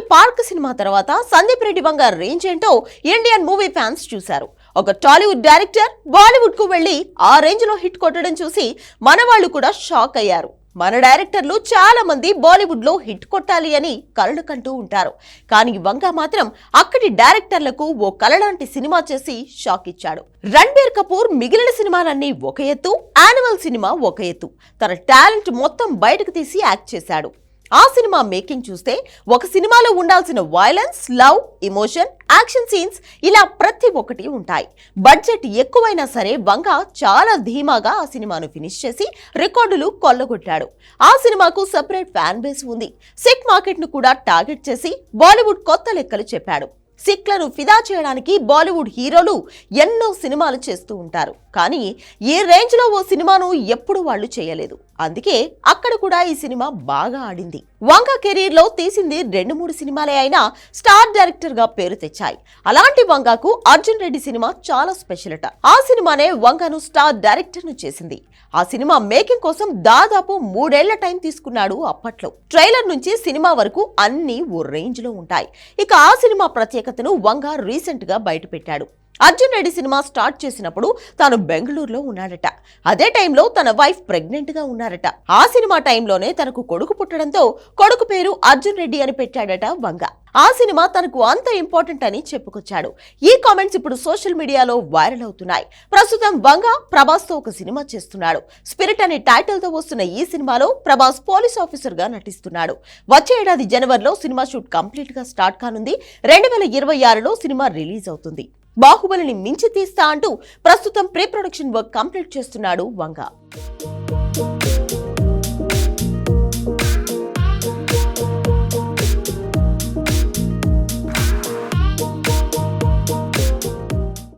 జంగల్ park cinema తర్వాత సందీప్ రెడ్డి బంగారు range ఏంటో ఇండియన్ మూవీ ఫ్యాన్స్ చూశారు. ఒక టాలీవుడ్ డైరెక్టర్ బాలీవుడ్కు వెళ్ళి ఆ రేంజ్లో హిట్ కొట్టడం చూసి మన వాళ్ళు కూడా షాక్ అయ్యారు. మన డైరెక్టర్లు చాలా మంది బాలీవుడ్లో హిట్ కొట్టాలి అని కలలు కంటూ ఉంటారు. కానీ వంగ మాత్రం అక్కడి డైరెక్టర్లకు ఓ కలలాంటి సినిమా చేసి షాక్ ఇచ్చాడు. రణ్బీర్ కపూర్ మిగిలిన సినిమాలన్నీ ఒక ఎత్తు యానిమల్ సినిమా ఒక ఎత్తు. తన టాలెంట్ మొత్తం బయటకు తీసి యాక్ట్ చేశాడు. ఆ సినిమా మేకింగ్ చూస్తే ఒక సినిమాలో ఉండాల్సిన violence love emotion action scenes ఇలా ప్రతి ఒక్కటి ఉంటాయి. బడ్జెట్ ఎక్కువైనా సరే వంగ చాలా ధీమాగా ఆ సినిమాను ఫినిష్ చేసి రికార్డులు కొల్లగొట్టాడు. ఆ సినిమాకు సెపరేట్ ఫ్యాన్ బేస్ ఉంది. సిక్ మార్కెట్ను కూడా టార్గెట్ చేసి బాలీవుడ్ కొత్త లెక్కలు చెప్పాడు. సిక్లను ఫిదా చేయడానికి బాలీవుడ్ హీరోలు ఎన్నో సినిమాలు చేస్తూ ఉంటారు. కానీ ఏ రేంజ్లో ఓ సినిమాను ఎప్పుడు వాళ్ళు చేయలేదు. అందుకే అక్కడ కూడా ఈ సినిమా బాగా ఆడింది. వంగ కెరీర్లో తీసింది రెండు మూడు సినిమాలే అయినా స్టార్ డైరెక్టర్గా పేరు తెచ్చాయి. అలాంటి వంగకు అర్జున్ రెడ్డి సినిమా చాలా స్పెషల్ అట. ఆ సినిమానే వంగను స్టార్ డైరెక్టర్ను చేసింది. ఆ సినిమా మేకింగ్ కోసం దాదాపు మూడేళ్ళ టైం తీసుకున్నాడు అప్పట్లో. ట్రైలర్ నుంచి సినిమా వరకు అన్ని ఓ రేంజ్లో ఉంటాయి. ఇక ఆ సినిమా ప్రత్యేకతను వంగ రీసెంట్గా బయటపెట్టాడు. అర్జున్ రెడ్డి సినిమా స్టార్ట్ చేసినప్పుడు తాను బెంగళూరులో ఉన్నాడట. అదే టైంలో తన వైఫ్ ప్రెగ్నెంట్గా ఉన్నారట. ఆ సినిమా టైంలోనే తనకు కొడుకు పుట్టడంతో కొడుకు పేరు అర్జున్ రెడ్డి అని పెట్టాడట వంగ. ఆ సినిమా తనకు అంత ఇంపార్టెంట్ అని చెప్పుకొచ్చాడు. ఈ కామెంట్స్ ఇప్పుడు సోషల్ మీడియాలో వైరల్ అవుతున్నాయి. ప్రస్తుతం వంగ ప్రభాస్తో ఒక సినిమా చేస్తున్నాడు. స్పిరిట్ అనే టైటిల్తో వస్తున్న ఈ సినిమాలో ప్రభాస్ పోలీస్ ఆఫీసర్గా నటిస్తున్నాడు. వచ్చే ఏడాది జనవరిలో సినిమా షూట్ కంప్లీట్గా స్టార్ట్ కానుంది. రెండు వేల ఇరవై ఆరులో సినిమా రిలీజ్ అవుతుంది. బాహుబలిని మించి తీస్తా అంటూ ప్రస్తుతం ప్రీ ప్రొడక్షన్ వర్క్ కంప్లీట్ చేస్తున్నాడు వంగ.